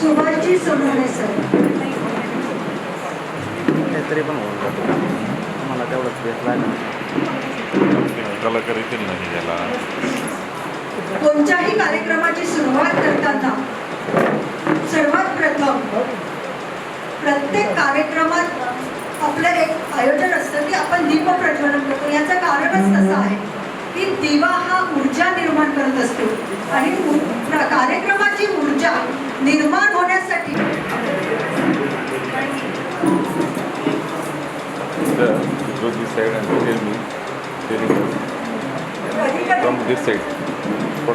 Subhashji Sonawane sir. काहीतरी पण होऊन जातं. मला तेवढंच भेट लागलं. कलाकार येतील नाही त्याला कोणत्याही कार्यक्रमाची सुरुवात करताना सर्वात प्रथम प्रत्येक कार्यक्रमात आपलं एक आयोजन असतं की आपण दीप प्रज्वलन करतो. याचं कारणच तसं आहे की दिवा हा करत असतो. आणि कार्यक्रमाची ऊर्जा निर्माण होण्यासाठी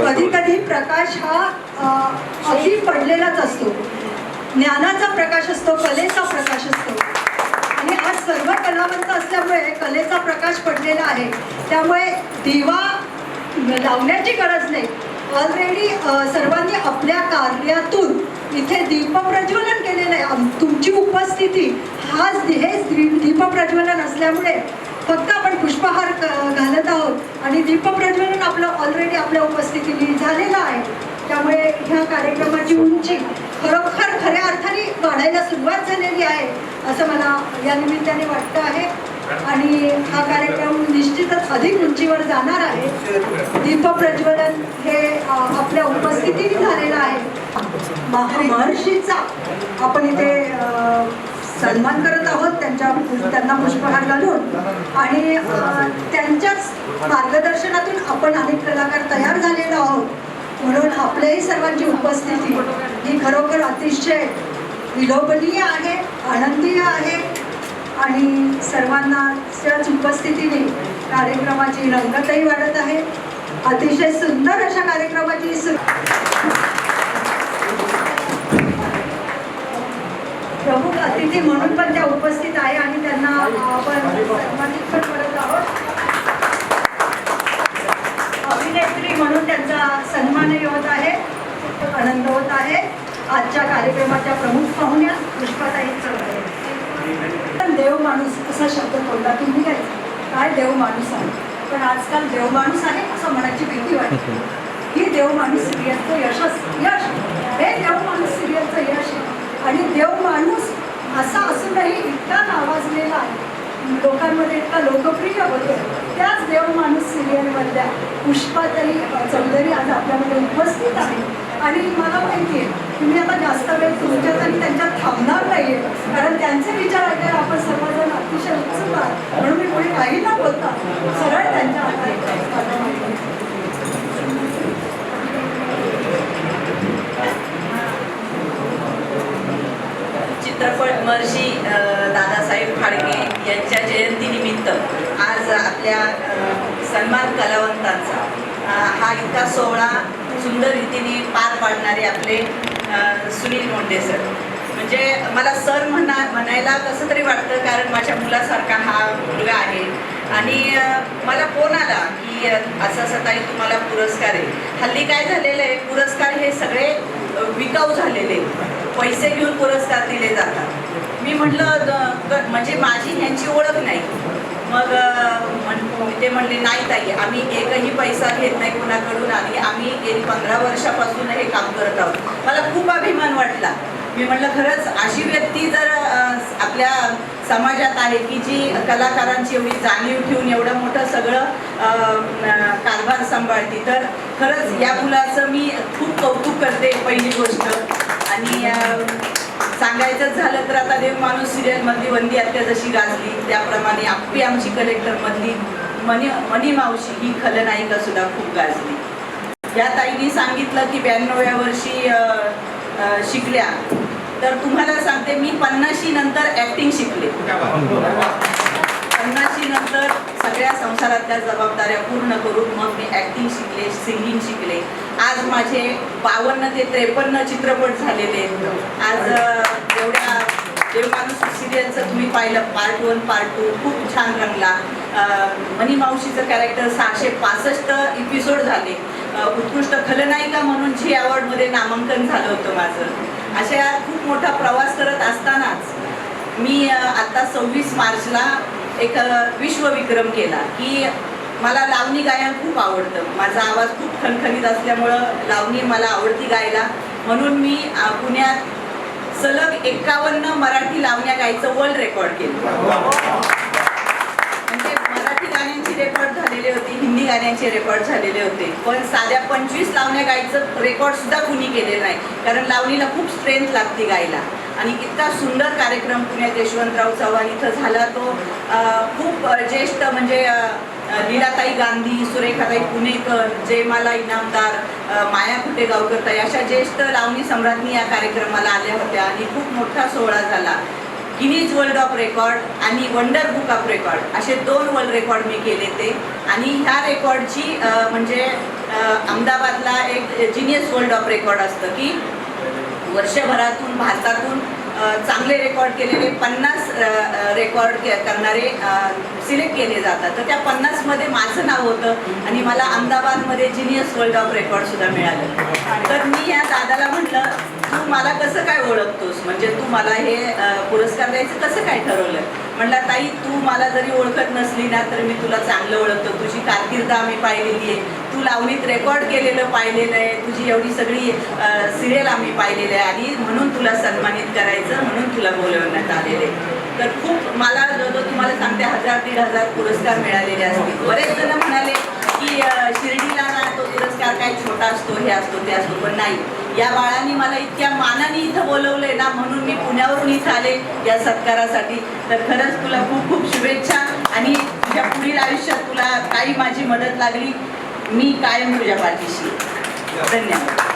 कधी कधी प्रकाश हा अ, अति पडलेलाच असतो. ज्ञानाचा प्रकाश असतो कलेचा प्रकाश असतो. आणि आज सर्व कलावंत असल्यामुळे कलेचा प्रकाश पडलेला आहे. त्यामुळे दिवा लावण्याची गरज नाही. ऑलरेडी सर्वांनी आपल्या कार्यातून इथे दीपप्रज्वलन केलेलं आहे. तुमची उपस्थिती हाच हेच दीप दीपप्रज्वलन असल्यामुळे फक्त आपण पुष्पहार घालत आहोत आणि दीपप्रज्वलन आपलं ऑलरेडी आपल्या उपस्थितीने झालेलं आहे. त्यामुळे ह्या कार्यक्रमाची उंची खरोखर खऱ्या अर्थाने वाढायला सुरुवात झालेली आहे असं मला या निमित्ताने वाटतं आहे. आणि हा कार्यक्रम निश्चितच अधिक उंचीवर जाणार आहे. दीप प्रज्वलन हे आपल्या उपस्थितीत झालेलं आहे. महर्षीचा आपण इथे सन्मान करत आहोत. त्यांच्या त्यांना पुष्पहार घालून. आणि त्यांच्याच मार्गदर्शनातून आपण अनेक कलाकार तयार झालेलो आहोत. म्हणून आपल्याही सर्वांची उपस्थिती ही खरोखर अतिशय विलोभनीय आहे आनंदीय आहे. आणि सर्वांना त्याच उपस्थितीने कार्यक्रमाची रंगतही वाढत आहे. अतिशय सुंदर अशा कार्यक्रमाची सु प्रमुख अतिथी म्हणून पण त्या उपस्थित आहे आणि त्यांना आपण सन्मानित पण करत आहोत. अभिनेत्री म्हणून त्यांचा सन्मानही होत आहे. आनंद होत आहे. आजच्या कार्यक्रमाच्या प्रमुख पाहुण्या पुष्पाताई चौधरी पण देव माणूस असा शब्द बोलला तुम्ही काय काय देव माणूस आहे? पण आजकाल देव माणूस आहे असं म्हणायची भीती वाटते. ही देव माणूस सिरियलचं यशच यश. हे देव माणूस सिरियलचं यश आणि देव माणूस असा असूनही इतका नावाजलेला आहे. लोकांमध्ये इतका लोकप्रिय होतो त्याच देव माणूस सिरियलमधल्या पुष्पाताई चौधरी आज आपल्यामध्ये उपस्थित आहे आणि मला माहिती आहे तुम्ही आता जास्त वेळ तुमच्यात आणि त्यांच्यात थांबणार नाहीये कारण त्यांचे विचार ऐकायला आपण सर्वजण अतिशय उत्सुक आहात. म्हणून मी पुढे काही न बोलता सरळ त्यांच्या चित्रपट महर्षी दादासाहेब फाळके यांच्या जयंतीनिमित्त आज आपल्या सन्मान कलावंतांचा हा इतका सोहळा सुंदर रीतीने पार पाडणारे आपले सुनील मोंडे सर. म्हणजे मला सर म्हणा म्हणायला कसं तरी वाटतं कारण माझ्या मुलासारखा हा मुलगा आहे. आणि मला फोन आला की असं असं ताई तुम्हाला पुरस्कार आहे. हल्ली काय झालेलं आहे पुरस्कार हे सगळे विकाऊ झालेले आहेत. पैसे घेऊन पुरस्कार दिले जातात. मी म्हटलं म्हणजे माझी ह्यांची ओळख नाही. मग ते म्हणले नाही ताई आम्ही एकही पैसा घेत नाही कुणाकडून. आणि आम्ही गेली पंधरा वर्षापासून हे काम करत आहोत. मला खूप अभिमान वाटला. मी म्हटलं खरंच अशी व्यक्ती जर आपल्या समाजात आहे की जी कलाकारांची एवढी जाणीव ठेवून एवढं मोठं सगळं कारभार सांभाळते तर खरंच या मुलाचं मी खूप कौतुक करते पहिली गोष्ट. आणि सांगायचंच झालं तर आता देव माणूस सिरियलमधली वंदी आत्या जशी गाजली त्याप्रमाणे आपली आमची कलेक्टरमधली मनी मनी मावशी ही खलनायिका सुद्धा खूप गाजली. या ताईने सांगितलं की ब्याण्णव्या वर्षी शिकल्या. तर तुम्हाला सांगते मी पन्नाशी नंतर ॲक्टिंग शिकले. पन्नाशी नंतर सगळ्या संसारातल्या जबाबदाऱ्या पूर्ण करून मग मी ॲक्टिंग शिकले सिंगिंग शिकले. आज माझे बावन्न ते त्रेपन्न चित्रपट झालेले आज अ, एवढ्या देवमाणूस सिरियलचं तुम्ही पाहिलं पार्ट वन पार्ट टू खूप छान रंगला. मनी मावशीचं कॅरेक्टर सहाशे पासष्ट एपिसोड झाले. उत्कृष्ट खलनायिका म्हणून झी अवॉर्डमध्ये नामांकन झालं होतं माझं. अशा खूप मोठा प्रवास करत असतानाच मी आता सव्वीस मार्चला एक विश्वविक्रम केला की मला लावणी गायन खूप आवडतं. माझा आवाज खूप खणखणीत असल्यामुळं लावणी मला आवडती गायला. म्हणून मी पुण्यात सलग एकावन्न मराठी लावण्या गायचं वर्ल्ड रेकॉर्ड केलं. गाण्यांची रेकॉर्ड झालेली होती हिंदी गाण्यांचे रेकॉर्ड झालेले होते. पण साध्या पंचवीस लावण्या गायचं रेकॉर्ड सुद्धा कुणी केलेलं नाही. कारण लावणीला खूप स्ट्रेंथ लागते गायला. आणि इतका सुंदर कार्यक्रम पुण्यात यशवंतराव चव्हाण इथं झाला तो. खूप ज्येष्ठ म्हणजे लीलाताई गांधी सुरेखाताई पुणेकर जयमाला इनामदार माया कुटेगावकर ताई अशा ज्येष्ठ लावणी सम्राज्ञी या कार्यक्रमाला आल्या होत्या. आणि खूप मोठा सोहळा झाला. गिनीज वर्ल्ड ऑफ रेकॉर्ड आणि वंडर बुक ऑफ रेकॉर्ड असे दोन वर्ल्ड रेकॉर्ड मी केले ते. आणि ह्या रेकॉर्डची म्हणजे अहमदाबादला एक जिनियस वर्ल्ड ऑफ रेकॉर्ड असतं की वर्षभरातून भारतातून चांगले रेकॉर्ड केलेले पन्नास रेकॉर्ड करणारे सिलेक्ट केले जातात. तर त्या पन्नासमध्ये माझं नाव होतं आणि मला अहमदाबादमध्ये जिनियस वर्ल्ड ऑफ रेकॉर्ड सुद्धा मिळालं. तर मी या दादाला म्हटलं तू मला कसं काय ओळखतोस? म्हणजे तू मला हे पुरस्कार द्यायचं कसं काय ठरवलं? म्हणलं ताई तू मला जरी ओळखत नसली ना तर मी तुला चांगलं ओळखतो. तुझी कारकिर्द आम्ही पाहिलेली आहे. तू लावणीत रेकॉर्ड केलेलं पाहिलेलं आहे. तुझी एवढी सगळी सिरियल आम्ही पाहिलेली आहे. आणि म्हणून तुला सन्मानित करायचं म्हणून तुला बोलवण्यात आलेले. तर खूप मला जवळ तुम्हाला सांगते हजार दीड हजार पुरस्कार मिळालेले असतील. बरेच जण म्हणाले की शिर्डीला ना तो पुरस्कार काय छोटा असतो हे असतो ते असतो पण नाही. या बाळांनी मला इतक्या मानाने इथं बोलवले ना म्हणून मी पुण्यावरून इथं आले या सत्कारासाठी. तर खरंच तुला खूप खूप शुभेच्छा आणि तुझ्या पुढील आयुष्यात तुला काही माझी मदत लागली मी कायम तुझ्या पाठीशी. धन्यवाद.